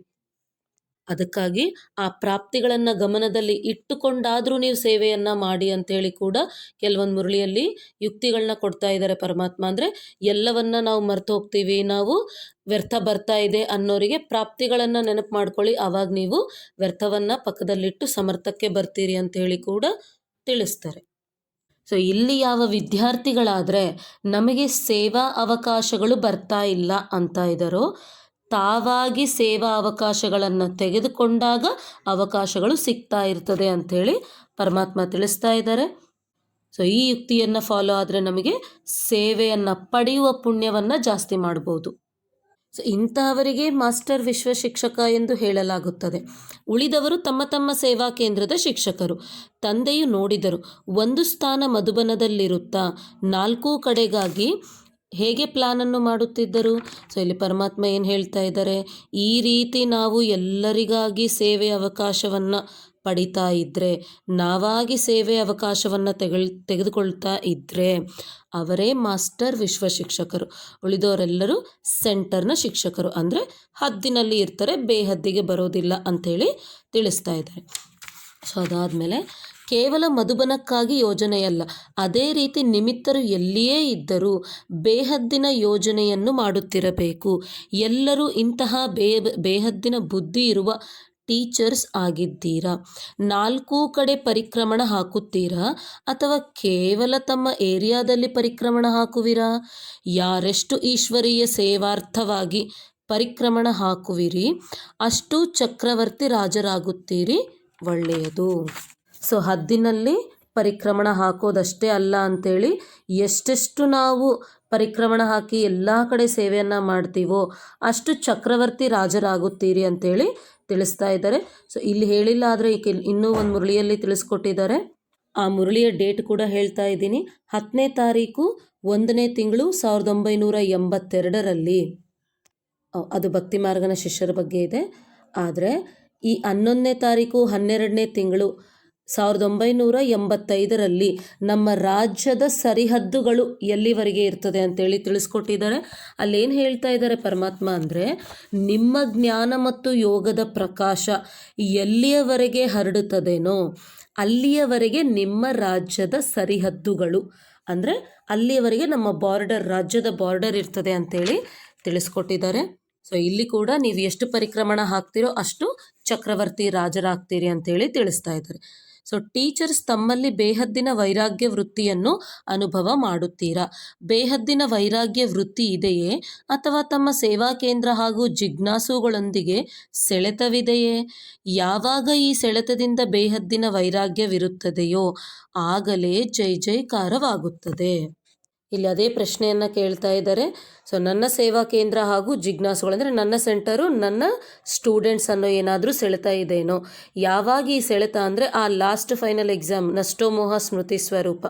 [SPEAKER 1] ಅದಕ್ಕಾಗಿ ಆ ಪ್ರಾಪ್ತಿಗಳನ್ನು ಗಮನದಲ್ಲಿ ಇಟ್ಟುಕೊಂಡಾದರೂ ನೀವು ಸೇವೆಯನ್ನು ಮಾಡಿ ಅಂತೇಳಿ ಕೂಡ ಕೆಲವೊಂದು ಮುರಳಿಯಲ್ಲಿ ಯುಕ್ತಿಗಳನ್ನ ಕೊಡ್ತಾ ಇದ್ದಾರೆ ಪರಮಾತ್ಮ. ಅಂದರೆ ಎಲ್ಲವನ್ನ ನಾವು ಮರ್ತು ಹೋಗ್ತೀವಿ, ನಾವು ವ್ಯರ್ಥ ಬರ್ತಾ ಇದೆ ಅನ್ನೋರಿಗೆ ಪ್ರಾಪ್ತಿಗಳನ್ನು ನೆನಪು ಮಾಡ್ಕೊಳ್ಳಿ. ಆವಾಗ ನೀವು ವ್ಯರ್ಥವನ್ನು ಪಕ್ಕದಲ್ಲಿಟ್ಟು ಸಮರ್ಥಕ್ಕೆ ಬರ್ತೀರಿ ಅಂತೇಳಿ ಕೂಡ ತಿಳಿಸ್ತಾರೆ. ಸೊ ಇಲ್ಲಿ ಯಾವ ವಿದ್ಯಾರ್ಥಿಗಳಾದರೆ ನಮಗೆ ಸೇವಾ ಅವಕಾಶಗಳು ಬರ್ತಾ ಇಲ್ಲ ಅಂತ ಇದ್ದಾರೋ ತಾವಾಗಿ ಸೇವಾ ಅವಕಾಶಗಳನ್ನು ತೆಗೆದುಕೊಂಡಾಗ ಅವಕಾಶಗಳು ಸಿಗ್ತಾ ಇರ್ತದೆ ಅಂಥೇಳಿ ಪರಮಾತ್ಮ ತಿಳಿಸ್ತಾ ಇದ್ದಾರೆ. ಸೊ ಈ ಯುಕ್ತಿಯನ್ನು ಫಾಲೋ ಆದರೆ ನಮಗೆ ಸೇವೆಯನ್ನು ಪಡೆಯುವ ಪುಣ್ಯವನ್ನು ಜಾಸ್ತಿ ಮಾಡ್ಬೋದು. ಸೊ ಇಂಥವರಿಗೆ ಮಾಸ್ಟರ್ ವಿಶ್ವ ಶಿಕ್ಷಕ ಎಂದು ಹೇಳಲಾಗುತ್ತದೆ. ಉಳಿದವರು ತಮ್ಮ ತಮ್ಮ ಸೇವಾ ಕೇಂದ್ರದ ಶಿಕ್ಷಕರು. ತಂದೆಯು ನೋಡಿದರು, ಒಂದು ಸ್ಥಾನ ಮಧುಬನದಲ್ಲಿರುತ್ತಾ ನಾಲ್ಕೂ ಕಡೆಗಾಗಿ ಹೇಗೆ ಪ್ಲಾನನ್ನು ಮಾಡುತ್ತಿದ್ದರು? ಸೊ ಇಲ್ಲಿ ಪರಮಾತ್ಮ ಏನು ಹೇಳ್ತಾ ಇದ್ದಾರೆ? ಈ ರೀತಿ ನಾವು ಎಲ್ಲರಿಗಾಗಿ ಸೇವೆ ಅವಕಾಶವನ್ನು ಪಡಿತಾ ಇದ್ದರೆ ನಾವಾಗಿ ಸೇವೆ ಅವಕಾಶವನ್ನು ತೆಗೆಳ್, ತೆಗೆದುಕೊಳ್ತಾ ಇದ್ದರೆ ಅವರೇ ಮಾಸ್ಟರ್ ವಿಶ್ವ ಶಿಕ್ಷಕರು ಉಳಿದವರೆಲ್ಲರೂ ಸೆಂಟರ್ನ ಶಿಕ್ಷಕರು. ಅಂದರೆ ಹದ್ದಿನಲ್ಲಿ ಇರ್ತಾರೆ, ಬೇಹದ್ದಿಗೆ ಬರೋದಿಲ್ಲ ಅಂಥೇಳಿ ತಿಳಿಸ್ತಾ ಇದ್ದಾರೆ. ಸೊ ಅದಾದಮೇಲೆ ಕೇವಲ ಮಧುಬನಕ್ಕಾಗಿ ಯೋಜನೆಯಲ್ಲ, ಅದೇ ರೀತಿ ನಿಮಿತ್ತರು ಎಲ್ಲಿಯೇ ಇದ್ದರೂ ಬೇಹದ್ದಿನ ಯೋಜನೆಯನ್ನು ಮಾಡುತ್ತಿರಬೇಕು. ಎಲ್ಲರೂ ಇಂತಹ ಬೇ, ಬೇಹದ್ದಿನ ಬುದ್ಧಿ ಇರುವ ಟೀಚರ್ಸ್ ಆಗಿದ್ದೀರಾ? ನಾಲ್ಕೂ ಕಡೆ ಪರಿಕ್ರಮಣ ಹಾಕುತ್ತೀರಾ? ಅಥವಾ ಕೇವಲ ತಮ್ಮ ಏರಿಯಾದಲ್ಲಿ ಪರಿಕ್ರಮಣ ಹಾಕುವಿರಾ? ಯಾರೆಷ್ಟು ಈಶ್ವರೀಯ ಸೇವಾರ್ಥವಾಗಿ ಪರಿಕ್ರಮಣ ಹಾಕುವಿರಿ, ಅಷ್ಟು ಚಕ್ರವರ್ತಿ ರಾಜರಾಗುತ್ತೀರಿ, ಒಳ್ಳೆಯದು. ಸೊ ಹದ್ದಿನಲ್ಲಿ ಪರಿಕ್ರಮಣ ಹಾಕೋದಷ್ಟೇ ಅಲ್ಲ ಅಂಥೇಳಿ ಎಷ್ಟೆಷ್ಟು ನಾವು ಪರಿಕ್ರಮಣ ಹಾಕಿ ಎಲ್ಲ ಕಡೆ ಸೇವೆಯನ್ನು ಮಾಡ್ತೀವೋ ಅಷ್ಟು ಚಕ್ರವರ್ತಿ ರಾಜರಾಗುತ್ತೀರಿ ಅಂತೇಳಿ ತಿಳಿಸ್ತಾ ಇದ್ದಾರೆ. ಸೊ ಇಲ್ಲಿ ಹೇಳಿಲ್ಲ ಆದರೆ ಈ ಇನ್ನೂ ಒಂದು ಮುರಳಿಯಲ್ಲಿ ತಿಳಿಸ್ಕೊಟ್ಟಿದ್ದಾರೆ. ಆ ಮುರಳಿಯ ಡೇಟ್ ಕೂಡ ಹೇಳ್ತಾ ಇದ್ದೀನಿ. ಹತ್ತನೇ ತಾರೀಕು ಒಂದನೇ ತಿಂಗಳು ಸಾವಿರದ ಒಂಬೈನೂರ ಎಂಬತ್ತೆರಡರಲ್ಲಿ. ಅದು ಭಕ್ತಿ ಮಾರ್ಗನ ಶಿಷ್ಯರ ಬಗ್ಗೆ ಇದೆ. ಆದರೆ ಈ ಹನ್ನೊಂದನೇ ತಾರೀಕು ಹನ್ನೆರಡನೇ ತಿಂಗಳು ಸಾವಿರದ ಒಂಬೈನೂರ ಎಂಬತ್ತೈದರಲ್ಲಿ ನಮ್ಮ ರಾಜ್ಯದ ಸರಿಹದ್ದುಗಳು ಎಲ್ಲಿವರೆಗೆ ಇರ್ತದೆ ಅಂತೇಳಿ ತಿಳಿಸ್ಕೊಟ್ಟಿದ್ದಾರೆ. ಅಲ್ಲೇನು ಹೇಳ್ತಾ ಇದ್ದಾರೆ ಪರಮಾತ್ಮ ಅಂದರೆ, ನಿಮ್ಮ ಜ್ಞಾನ ಮತ್ತು ಯೋಗದ ಪ್ರಕಾಶ ಎಲ್ಲಿಯವರೆಗೆ ಹರಡುತ್ತದೇನೋ ಅಲ್ಲಿಯವರೆಗೆ ನಿಮ್ಮ ರಾಜ್ಯದ ಸರಿಹದ್ದುಗಳು. ಅಂದರೆ, ಅಲ್ಲಿಯವರೆಗೆ ನಮ್ಮ ಬಾರ್ಡರ್ ರಾಜ್ಯದ ಬಾರ್ಡರ್ ಇರ್ತದೆ ಅಂತೇಳಿ ತಿಳಿಸ್ಕೊಟ್ಟಿದ್ದಾರೆ. ಸೊ ಇಲ್ಲಿ ಕೂಡ ನೀವು ಎಷ್ಟು ಪರಿಕ್ರಮಣ ಹಾಕ್ತಿರೋ ಅಷ್ಟು ಚಕ್ರವರ್ತಿ ರಾಜರಾಗ್ತೀರಿ ಅಂತೇಳಿ ತಿಳಿಸ್ತಾ ಇದ್ದಾರೆ. ಸೊ ಟೀಚರ್ಸ್ ತಮ್ಮಲ್ಲಿ ಬೇಹದ್ದಿನ ವೈರಾಗ್ಯ ವೃತ್ತಿಯನ್ನು ಅನುಭವ ಮಾಡುತ್ತೀರಾ? ಬೇಹದ್ದಿನ ವೈರಾಗ್ಯ ವೃತ್ತಿ ಇದೆಯೇ? ಅಥವಾ ತಮ್ಮ ಸೇವಾ ಕೇಂದ್ರ ಹಾಗೂ ಜಿಜ್ಞಾಸುಗಳೊಂದಿಗೆ ಸೆಳೆತವಿದೆಯೇ? ಯಾವಾಗ ಈ ಸೆಳೆತದಿಂದ ಬೇಹದ್ದಿನ ವೈರಾಗ್ಯವಿರುತ್ತದೆಯೋ, ಆಗಲೇ ಜೈ ಜೈಕಾರವಾಗುತ್ತದೆ. ಇಲ್ಲಿ ಅದೇ ಪ್ರಶ್ನೆಯನ್ನು ಕೇಳ್ತಾ ಇದ್ದಾರೆ. ಸೊ ನನ್ನ ಸೇವಾ ಕೇಂದ್ರ ಹಾಗೂ ಜಿಜ್ಞಾಸುಗಳು ನನ್ನ ಸೆಂಟರು, ನನ್ನ ಸ್ಟೂಡೆಂಟ್ಸ್ ಅನ್ನೋ ಏನಾದರೂ ಸೆಳೆತಾ ಇದೇನೋ? ಯಾವಾಗ ಈ ಸೆಳೆತ ಅಂದರೆ ಆ ಲಾಸ್ಟ್ ಫೈನಲ್ ಎಕ್ಸಾಮ್, ನಷ್ಟೋಮೋಹ ಸ್ಮೃತಿ ಸ್ವರೂಪ.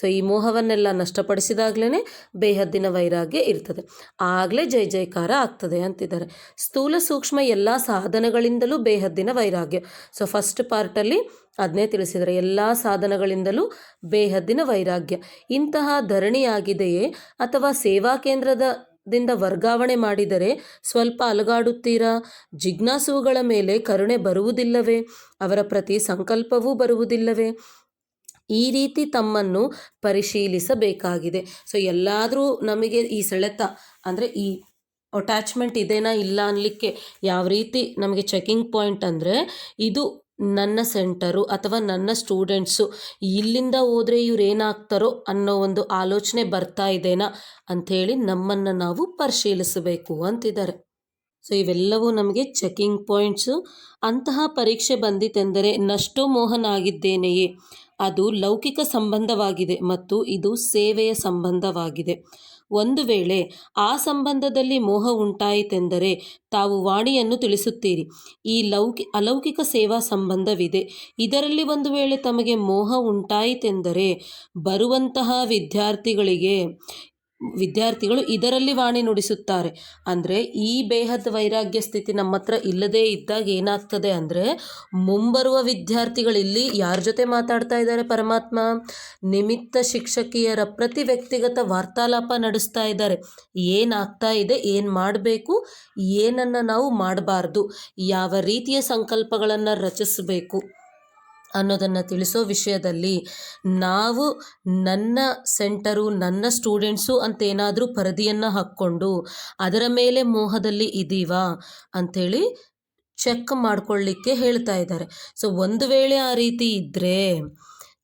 [SPEAKER 1] ಸೊ ಈ ಮೋಹವನ್ನೆಲ್ಲ ನಷ್ಟಪಡಿಸಿದಾಗಲೇ ಬೇಹದ್ದಿನ ವೈರಾಗ್ಯ ಇರ್ತದೆ. ಆಗಲೇ ಜೈ ಜೈಕಾರ ಆಗ್ತದೆ ಅಂತಿದ್ದಾರೆ. ಸ್ಥೂಲ ಸೂಕ್ಷ್ಮ ಎಲ್ಲ ಸಾಧನಗಳಿಂದಲೂ ಬೇಹದ್ದಿನ ವೈರಾಗ್ಯ. ಸೊ ಫಸ್ಟ್ ಪಾರ್ಟಲ್ಲಿ ಅದನ್ನೇ ತಿಳಿಸಿದರೆ ಎಲ್ಲ ಸಾಧನಗಳಿಂದಲೂ ಬೇಹದ್ದಿನ ವೈರಾಗ್ಯ. ಇಂತಹ ಧರಣಿಯಾಗಿದೆಯೇ? ಅಥವಾ ಸೇವಾ ಕೇಂದ್ರದ ದಿಂದ ವರ್ಗಾವಣೆ ಮಾಡಿದರೆ ಸ್ವಲ್ಪ ಅಲುಗಾಡುತ್ತೀರಾ? ಜಿಜ್ಞಾಸುಗಳ ಮೇಲೆ ಕರುಣೆ ಬರುವುದಿಲ್ಲವೇ? ಅವರ ಪ್ರತಿ ಸಂಕಲ್ಪವೂ ಬರುವುದಿಲ್ಲವೇ? ಈ ರೀತಿ ತಮ್ಮನ್ನು ಪರಿಶೀಲಿಸಬೇಕಾಗಿದೆ. ಸೊ, ಎಲ್ಲಾದರೂ ನಮಗೆ ಈ ಸೆಳೆತ, ಅಂದರೆ ಈ ಅಟ್ಯಾಚ್ಮೆಂಟ್ ಇದೇನಾ ಇಲ್ಲ ಅನ್ನಲಿಕ್ಕೆ ಯಾವ ರೀತಿ ನಮಗೆ ಚೆಕಿಂಗ್ ಪಾಯಿಂಟ್ ಅಂದರೆ ಇದು ನನ್ನ ಸೆಂಟರು ಅಥವಾ ನನ್ನ ಸ್ಟೂಡೆಂಟ್ಸು ಇಲ್ಲಿಂದ ಹೋದರೆ ಇವ್ರು ಏನಾಗ್ತಾರೋ ಅನ್ನೋ ಒಂದು ಆಲೋಚನೆ ಬರ್ತಾ ಇದೆನಾ? ಅಂಥೇಳಿ ನಮ್ಮನ್ನು ನಾವು ಪರಿಶೀಲಿಸಬೇಕು ಅಂತಿದ್ದಾರೆ. ಸೊ, ಇವೆಲ್ಲವೂ ನಮಗೆ ಚೆಕಿಂಗ್ ಪಾಯಿಂಟ್ಸು. ಅಂತಹ ಪರೀಕ್ಷೆ ಬಂದಿತೆಂದರೆ ನಷ್ಟೋ ಮೋಹನಾಗಿದ್ದೇನೆಯೇ ಅದು ಲೌಕಿಕ ಸಂಬಂಧವಾಗಿದೆ ಮತ್ತು ಇದು ಸೇವೆಯ ಸಂಬಂಧವಾಗಿದೆ. ಒಂದು ವೇಳೆ ಆ ಸಂಬಂಧದಲ್ಲಿ ಮೋಹ ಉಂಟಾಯಿತೆಂದರೆ ತಾವು ವಾಣಿಯನ್ನು ತಿಳಿಸುತ್ತೀರಿ. ಈ ಲೌಕಿ, ಅಲೌಕಿಕ ಸೇವಾ ಸಂಬಂಧವಿದೆ. ಇದರಲ್ಲಿ ಒಂದು ವೇಳೆ ತಮಗೆ ಮೋಹ ಉಂಟಾಯಿತೆಂದರೆ ಬರುವಂತಹ ವಿದ್ಯಾರ್ಥಿಗಳಿಗೆ ವಿದ್ಯಾರ್ಥಿಗಳು ಇದರಲ್ಲಿ ವಾಣಿ ನುಡಿಸುತ್ತಾರೆ. ಅಂದರೆ, ಈ ಬೇಹದ ವೈರಾಗ್ಯ ಸ್ಥಿತಿ ನಮ್ಮ ಹತ್ರ ಇಲ್ಲದೇ ಇದ್ದಾಗ ಏನಾಗ್ತದೆ ಅಂದರೆ, ಮುಂಬರುವ ವಿದ್ಯಾರ್ಥಿಗಳು ಇಲ್ಲಿ ಯಾರ ಜೊತೆ ಮಾತಾಡ್ತಾ ಇದ್ದಾರೆ ಪರಮಾತ್ಮ? ನಿಮಿತ್ತ ಶಿಕ್ಷಕಿಯರ ಪ್ರತಿ ವ್ಯಕ್ತಿಗತ ವಾರ್ತಾಲಾಪ ನಡೆಸ್ತಾ ಇದ್ದಾರೆ. ಏನಾಗ್ತಾ ಇದೆ, ಏನು ಮಾಡಬೇಕು, ಏನನ್ನು ನಾವು ಮಾಡಬಾರ್ದು, ಯಾವ ರೀತಿಯ ಸಂಕಲ್ಪಗಳನ್ನು ರಚಿಸಬೇಕು? ಅನ್ನೋದನ್ನು ತಿಳಿಸೋ ವಿಷಯದಲ್ಲಿ ನಾವು ನನ್ನ ಸೆಂಟರು, ನನ್ನ ಸ್ಟೂಡೆಂಟ್ಸು ಅಂತೇನಾದರೂ ಪರದಿಯನ್ನು ಹಾಕ್ಕೊಂಡು ಅದರ ಮೇಲೆ ಮೋಹದಲ್ಲಿ ಇದ್ದೀವಾ ಅಂಥೇಳಿ ಚೆಕ್ ಮಾಡ್ಕೊಳ್ಳಿಕ್ಕೆ ಹೇಳ್ತಾ ಇದ್ದಾರೆ. ಸೊ, ಒಂದು ವೇಳೆ ಆ ರೀತಿ ಇದ್ದರೆ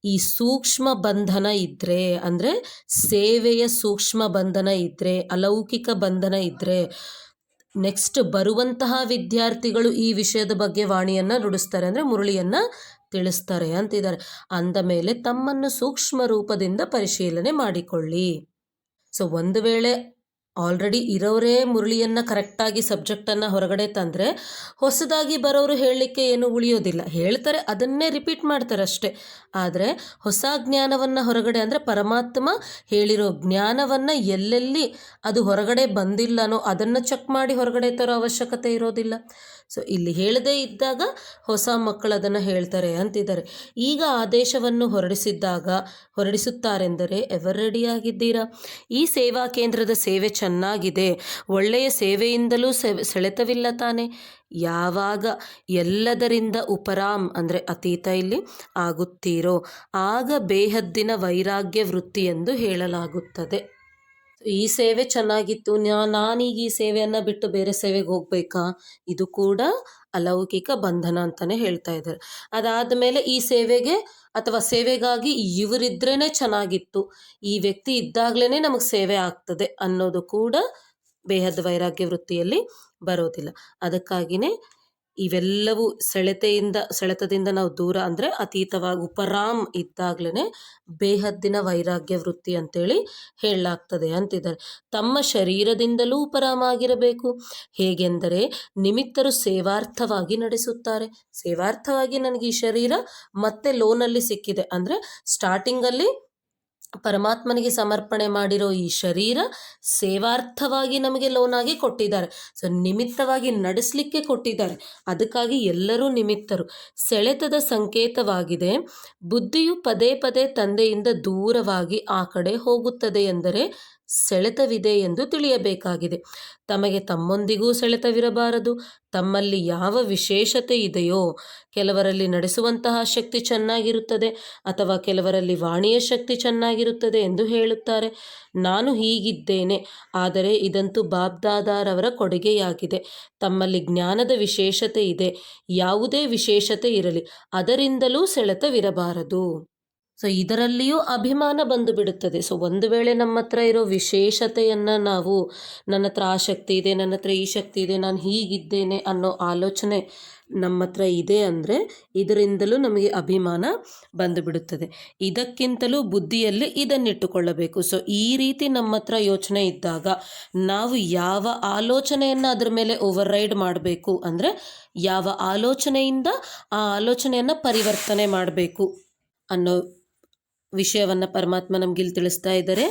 [SPEAKER 1] ಈ ಸೂಕ್ಷ್ಮ ಬಂಧನ ಇದ್ದರೆ ಅಂದರೆ ಸೇವೆಯ ಸೂಕ್ಷ್ಮ ಬಂಧನ ಇದ್ದರೆ ಅಲೌಕಿಕ ಬಂಧನ ಇದ್ದರೆ ನೆಕ್ಸ್ಟ್ ಬರುವಂತಹ ವಿದ್ಯಾರ್ಥಿಗಳು ಈ ವಿಷಯದ ಬಗ್ಗೆ ವಾಣಿಯನ್ನು ನುಡಿಸ್ತಾರೆ, ಅಂದರೆ ಮುರಳಿಯನ್ನು ತಿಳಿಸ್ತಾರೆ ಅಂತಿದ್ದಾರೆ. ಅಂದ ಮೇಲೆ ತಮ್ಮನ್ನು ಸೂಕ್ಷ್ಮ ರೂಪದಿಂದ ಪರಿಶೀಲನೆ ಮಾಡಿಕೊಳ್ಳಿ. ಸೊ ಒಂದು ವೇಳೆ ಆಲ್ರೆಡಿ ಇರೋರೇ ಮುರಳಿಯನ್ನು ಕರೆಕ್ಟಾಗಿ ಸಬ್ಜೆಕ್ಟನ್ನು ಹೊರಗಡೆ ತಂದರೆ ಹೊಸದಾಗಿ ಬರೋರು ಹೇಳಲಿಕ್ಕೆ ಏನು ಉಳಿಯೋದಿಲ್ಲ. ಹೇಳ್ತಾರೆ, ಅದನ್ನೇ ರಿಪೀಟ್ ಮಾಡ್ತಾರೆ ಅಷ್ಟೇ. ಆದರೆ ಹೊಸ ಜ್ಞಾನವನ್ನು ಹೊರಗಡೆ ಅಂದರೆ ಪರಮಾತ್ಮ ಹೇಳಿರೋ ಜ್ಞಾನವನ್ನು ಎಲ್ಲೆಲ್ಲಿ ಅದು ಹೊರಗಡೆ ಬಂದಿಲ್ಲನೋ ಅದನ್ನು ಚೆಕ್ ಮಾಡಿ ಹೊರಗಡೆ ತರೋ ಅವಶ್ಯಕತೆ ಇರೋದಿಲ್ಲ. ಸೊ ಇಲ್ಲಿ ಹೇಳದೇ ಇದ್ದಾಗ ಹೊಸ ಮಕ್ಕಳು ಅದನ್ನು ಹೇಳ್ತಾರೆ, ಅಂತಿದ್ದಾರೆ. ಈಗ ಆದೇಶವನ್ನು ಹೊರಡಿಸಿದ್ದಾಗ, ಹೊರಡಿಸುತ್ತಾರೆಂದರೆ ಎವರ್ ರೆಡಿಯಾಗಿದ್ದೀರಾ ಈ ಸೇವಾ ಕೇಂದ್ರದ ಸೇವೆ ಚೆನ್ನಾಗಿದೆ, ಒಳ್ಳೆಯ ಸೇವೆಯಿಂದಲೂ ಸೆಳೆತವಿಲ್ಲ ತಾನೆ? ಯಾವಾಗ ಎಲ್ಲದರಿಂದ ಉಪರಾಮ್, ಅಂದರೆ ಅತೀತ ಇಲ್ಲಿ, ಆಗುತ್ತೀರೋ, ಆಗ ಬೇಹದ್ದಿನ ವೈರಾಗ್ಯ ವೃತ್ತಿ ಎಂದು ಹೇಳಲಾಗುತ್ತದೆ. ಈ ಸೇವೆ ಚೆನ್ನಾಗಿತ್ತು. ನಾನೀಗ ಈ ಸೇವೆಯನ್ನು ಬಿಟ್ಟು ಬೇರೆ ಸೇವೆಗೆ ಹೋಗಬೇಕಾ? ಇದು ಕೂಡ ಅಲೌಕಿಕ ಬಂಧನ ಅಂತಲೇ ಹೇಳ್ತಾ ಇದ್ದಾರೆ. ಅದಾದ ಮೇಲೆ ಈ ಸೇವೆಗೆ ಅಥವಾ ಸೇವೆಗಾಗಿ ಇವರಿದ್ರೇ ಚೆನ್ನಾಗಿತ್ತು. ಈ ವ್ಯಕ್ತಿ ಇದ್ದಾಗಲೇ ನಮಗೆ ಸೇವೆ ಆಗ್ತದೆ ಅನ್ನೋದು ಕೂಡ ಬೇಹದ ವೈರಾಗ್ಯ ವೃತ್ತಿಯಲ್ಲಿ ಬರೋದಿಲ್ಲ. ಅದಕ್ಕಾಗಿಯೇ ಇವೆಲ್ಲವೂ ಸೆಳೆತೆಯಿಂದ, ಸೆಳೆತದಿಂದ ನಾವು ದೂರ ಅಂದರೆ ಅತೀತವಾಗಿ ಉಪರಾಮ್ ಇದ್ದಾಗಲೇ ಬೇಹದ್ದಿನ ವೈರಾಗ್ಯ ವೃತ್ತಿ ಅಂತೇಳಿ ಹೇಳಲಾಗ್ತದೆ ಅಂತಿದ್ದಾರೆ. ತಮ್ಮ ಶರೀರದಿಂದಲೂ ಉಪರಾಮ ಆಗಿರಬೇಕು. ಹೇಗೆಂದರೆ ನಿಮಿತ್ತರು ಸೇವಾರ್ಥವಾಗಿ ನಡೆಸುತ್ತಾರೆ. ಸೇವಾರ್ಥವಾಗಿ ನನಗೆ ಈ ಶರೀರ ಮತ್ತೆ ಲೋನಲ್ಲಿ ಸಿಕ್ಕಿದೆ ಅಂದರೆ ಸ್ಟಾರ್ಟಿಂಗಲ್ಲಿ ಪರಮಾತ್ಮನಿಗೆ ಸಮರ್ಪಣೆ ಮಾಡಿರೋ ಈ ಶರೀರ ಸೇವಾರ್ಥವಾಗಿ ನಮಗೆ ಲೋನಾಗಿ ಕೊಟ್ಟಿದ್ದಾರೆ. ಸೊ ನಿಮಿತ್ತವಾಗಿ ನಡೆಸಲಿಕ್ಕೆ ಕೊಟ್ಟಿದ್ದಾರೆ. ಅದಕ್ಕಾಗಿ ಎಲ್ಲರೂ ನಿಮಿತ್ತರು. ಸೆಳೆತದ ಸಂಕೇತವಾಗಿದೆ, ಬುದ್ಧಿಯು ಪದೇ ಪದೇ ತಂದೆಯಿಂದ ದೂರವಾಗಿ ಆ ಕಡೆ ಹೋಗುತ್ತದೆ ಎಂದರೆ ಸೆಳೆತವಿದೆ ಎಂದು ತಿಳಿಯಬೇಕಾಗಿದೆ. ತಮಗೆ ತಮ್ಮೊಂದಿಗೂ ಸೆಳೆತವಿರಬಾರದು. ತಮ್ಮಲ್ಲಿ ಯಾವ ವಿಶೇಷತೆ ಇದೆಯೋ, ಕೆಲವರಲ್ಲಿ ನಡೆಸುವಂತಹ ಶಕ್ತಿ ಚೆನ್ನಾಗಿರುತ್ತದೆ ಅಥವಾ ಕೆಲವರಲ್ಲಿ ವಾಣಿಯ ಶಕ್ತಿ ಚೆನ್ನಾಗಿರುತ್ತದೆ ಎಂದು ಹೇಳುತ್ತಾರೆ. ನಾನು ಹೀಗಿದ್ದೇನೆ, ಆದರೆ ಇದಂತೂ ಬಾಬ್ದಾದಾರವರ ಕೊಡುಗೆಯಾಗಿದೆ. ತಮ್ಮಲ್ಲಿ ಜ್ಞಾನದ ವಿಶೇಷತೆ ಇದೆ. ಯಾವುದೇ ವಿಶೇಷತೆ ಇರಲಿ, ಅದರಿಂದಲೂ ಸೆಳೆತವಿರಬಾರದು. ಸೊ ಇದರಲ್ಲಿಯೂ ಅಭಿಮಾನ ಬಂದು ಬಿಡುತ್ತದೆ ಸೊ ಒಂದು ವೇಳೆ ನಮ್ಮ ಹತ್ರ ಇರೋ ವಿಶೇಷತೆಯನ್ನು ನಾವು ನನ್ನ ಹತ್ರ ಆ ಶಕ್ತಿ ಇದೆ, ನನ್ನ ಹತ್ರ ಈ ಶಕ್ತಿ ಇದೆ, ನಾನು ಹೀಗಿದ್ದೇನೆ ಅನ್ನೋ ಆಲೋಚನೆ ನಮ್ಮ ಹತ್ರ ಇದೆ ಅಂದರೆ ಇದರಿಂದಲೂ ನಮಗೆ ಅಭಿಮಾನ ಬಂದುಬಿಡುತ್ತದೆ. ಇದಕ್ಕಿಂತಲೂ ಬುದ್ಧಿಯಲ್ಲಿ ಇದನ್ನಿಟ್ಟುಕೊಳ್ಳಬೇಕು. ಸೊ ಈ ರೀತಿ ನಮ್ಮ ಹತ್ರ ಯೋಚನೆ ಇದ್ದಾಗ ನಾವು ಯಾವ ಆಲೋಚನೆಯನ್ನು ಅದರ ಮೇಲೆ ಓವರ್ ರೈಡ್ ಮಾಡಬೇಕು ಅಂದರೆ ಯಾವ ಆಲೋಚನೆಯಿಂದ ಆ ಆಲೋಚನೆಯನ್ನು ಪರಿವರ್ತನೆ ಮಾಡಬೇಕು ಅನ್ನೋ ವಿಷಯವನ್ನು ಪರಮಾತ್ಮ ನಮಗಿಲ್ಲಿ ತಿಳಿಸ್ತಾ ಇದ್ದಾರೆ.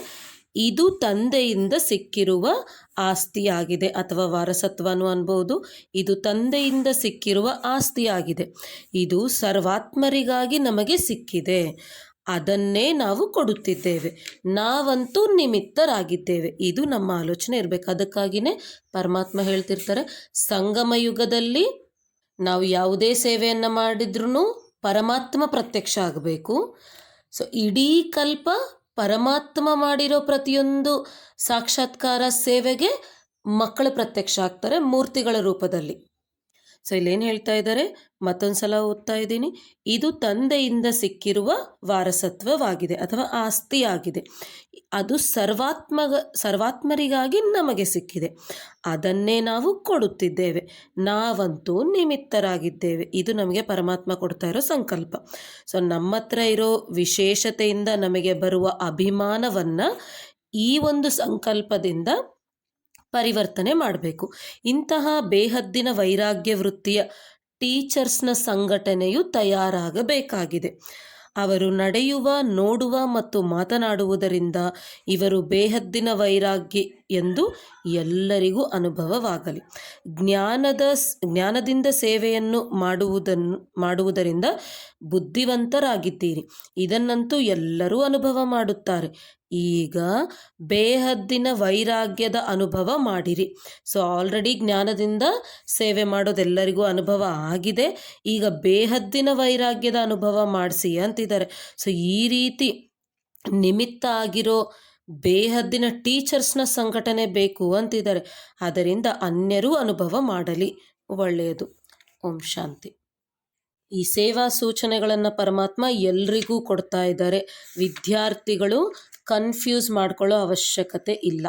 [SPEAKER 1] ಇದು ತಂದೆಯಿಂದ ಸಿಕ್ಕಿರುವ ಆಸ್ತಿಯಾಗಿದೆ ಅಥವಾ ವಾರಸತ್ವನೂ ಅನ್ಬೋದು. ಇದು ತಂದೆಯಿಂದ ಸಿಕ್ಕಿರುವ ಆಸ್ತಿಯಾಗಿದೆ. ಇದು ಸರ್ವಾತ್ಮರಿಗಾಗಿ ನಮಗೆ ಸಿಕ್ಕಿದೆ. ಅದನ್ನೇ ನಾವು ಕೊಡುತ್ತಿದ್ದೇವೆ. ನಾವಂತೂ ನಿಮಿತ್ತರಾಗಿದ್ದೇವೆ. ಇದು ನಮ್ಮ ಆಲೋಚನೆ ಇರಬೇಕು. ಅದಕ್ಕಾಗಿಯೇ ಪರಮಾತ್ಮ ಹೇಳ್ತಿರ್ತಾರೆ, ಸಂಗಮ ಯುಗದಲ್ಲಿ ನಾವು ಯಾವುದೇ ಸೇವೆಯನ್ನು ಮಾಡಿದ್ರೂ ಪರಮಾತ್ಮ ಪ್ರತ್ಯಕ್ಷ ಆಗಬೇಕು. ಸೊ ಇಡೀ ಕಲ್ಪ ಪರಮಾತ್ಮ ಮಾಡಿರೋ ಪ್ರತಿಯೊಂದು ಸಾಕ್ಷಾತ್ಕಾರ ಸೇವೆಗೆ ಮಕ್ಕಳು ಪ್ರತ್ಯಕ್ಷ ಆಗ್ತಾರೆ ಮೂರ್ತಿಗಳ ರೂಪದಲ್ಲಿ. ಸೊ ಇಲ್ಲೇನು ಹೇಳ್ತಾ ಇದ್ದಾರೆ ಮತ್ತೊಂದು ಸಲ ಓದ್ತಾ ಇದ್ದೀನಿ. ಇದು ತಂದೆಯಿಂದ ಸಿಕ್ಕಿರುವ ವಾರಸತ್ವವಾಗಿದೆ ಅಥವಾ ಆಸ್ತಿಯಾಗಿದೆ. ಅದು ಸರ್ವಾತ್ಮ ಸರ್ವಾತ್ಮರಿಗಾಗಿ ನಮಗೆ ಸಿಕ್ಕಿದೆ. ಅದನ್ನೇ ನಾವು ಕೊಡುತ್ತಿದ್ದೇವೆ. ನಾವಂತೂ ನಿಮಿತ್ತರಾಗಿದ್ದೇವೆ. ಇದು ನಮಗೆ ಪರಮಾತ್ಮ ಕೊಡ್ತಾ ಇರೋ ಸಂಕಲ್ಪ. ಸೊ ನಮ್ಮ ಹತ್ರ ಇರೋ ವಿಶೇಷತೆಯಿಂದ ನಮಗೆ ಬರುವ ಅಭಿಮಾನವನ್ನು ಈ ಒಂದು ಸಂಕಲ್ಪದಿಂದ ಪರಿವರ್ತನೆ ಮಾಡಬೇಕು. ಇಂತಹ ಬೇಹದ್ದಿನ ವೈರಾಗ್ಯ ವೃತ್ತಿಯ ಟೀಚರ್ಸ್ನ ಸಂಘಟನೆಯು ತಯಾರಾಗಬೇಕಾಗಿದೆ. ಅವರು ನಡೆಯುವ, ನೋಡುವ ಮತ್ತು ಮಾತನಾಡುವುದರಿಂದ ಇವರು ಬೇಹದ್ದಿನ ವೈರಾಗ್ಯ ಎಂದು ಎಲ್ಲರಿಗೂ ಅನುಭವವಾಗಲಿ. ಜ್ಞಾನದ ಜ್ಞಾನದಿಂದ ಸೇವೆಯನ್ನು ಮಾಡುವುದನ್ನು, ಮಾಡುವುದರಿಂದ ಬುದ್ಧಿವಂತರಾಗಿದ್ದೀರಿ. ಇದನ್ನಂತೂ ಎಲ್ಲರೂ ಅನುಭವ ಮಾಡುತ್ತಾರೆ. ಈಗ ಬೇಹದ್ದಿನ ವೈರಾಗ್ಯದ ಅನುಭವ ಮಾಡಿರಿ. ಸೊ ಆಲ್ರೆಡಿ ಜ್ಞಾನದಿಂದ ಸೇವೆ ಮಾಡೋದೆಲ್ಲರಿಗೂ ಅನುಭವ ಆಗಿದೆ. ಈಗ ಬೇಹದ್ದಿನ ವೈರಾಗ್ಯದ ಅನುಭವ ಮಾಡಿಸಿ ಅಂತಿದ್ದಾರೆ. ಸೊ ಈ ರೀತಿ ನಿಮಿತ್ತ ಆಗಿರೋ ಬೇಹದ್ದಿನ ಟೀಚರ್ಸ್ನ ಸಂಘಟನೆ ಬೇಕು ಅಂತಿದ್ದಾರೆ. ಅದರಿಂದ ಅನ್ಯರೂ ಅನುಭವ ಮಾಡಲಿ. ಒಳ್ಳೆಯದು. ಓಂ ಶಾಂತಿ. ಈ ಸೇವಾ ಸೂಚನೆಗಳನ್ನು ಪರಮಾತ್ಮ ಎಲ್ರಿಗೂ ಕೊಡ್ತಾ ಇದ್ದಾರೆ. ವಿದ್ಯಾರ್ಥಿಗಳು ಕನ್ಫ್ಯೂಸ್ ಮಾಡ್ಕೊಳ್ಳೋ ಅವಶ್ಯಕತೆ ಇಲ್ಲ.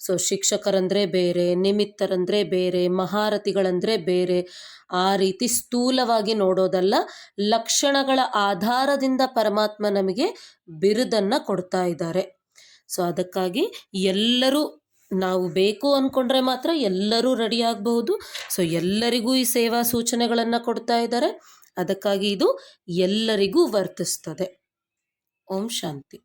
[SPEAKER 1] ಸೊ ಶಿಕ್ಷಕರಂದರೆ ಬೇರೆ, ನಿಮಿತ್ತರಂದರೆ ಬೇರೆ, ಮಹಾರಥಿಗಳಂದರೆ ಬೇರೆ, ಆ ರೀತಿ ಸ್ಥೂಲವಾಗಿ ನೋಡೋದಲ್ಲ. ಲಕ್ಷಣಗಳ ಆಧಾರದಿಂದ ಪರಮಾತ್ಮ ನಮಗೆ ಬಿರುದನ್ನು ಕೊಡ್ತಾ ಇದ್ದಾರೆ. ಸೊ ಅದಕ್ಕಾಗಿ ಎಲ್ಲರೂ ನಾವು ಬೇಕು ಅಂದ್ಕೊಂಡ್ರೆ ಮಾತ್ರ ಎಲ್ಲರೂ ರೆಡಿ ಆಗಬಹುದು. ಸೊ ಎಲ್ಲರಿಗೂ ಈ ಸೇವಾ ಸೂಚನೆಗಳನ್ನು ಕೊಡ್ತಾ ಇದ್ದಾರೆ. ಅದಕ್ಕಾಗಿ ಇದು ಎಲ್ಲರಿಗೂ ವರ್ತಿಸ್ತದೆ. ಓಂ ಶಾಂತಿ.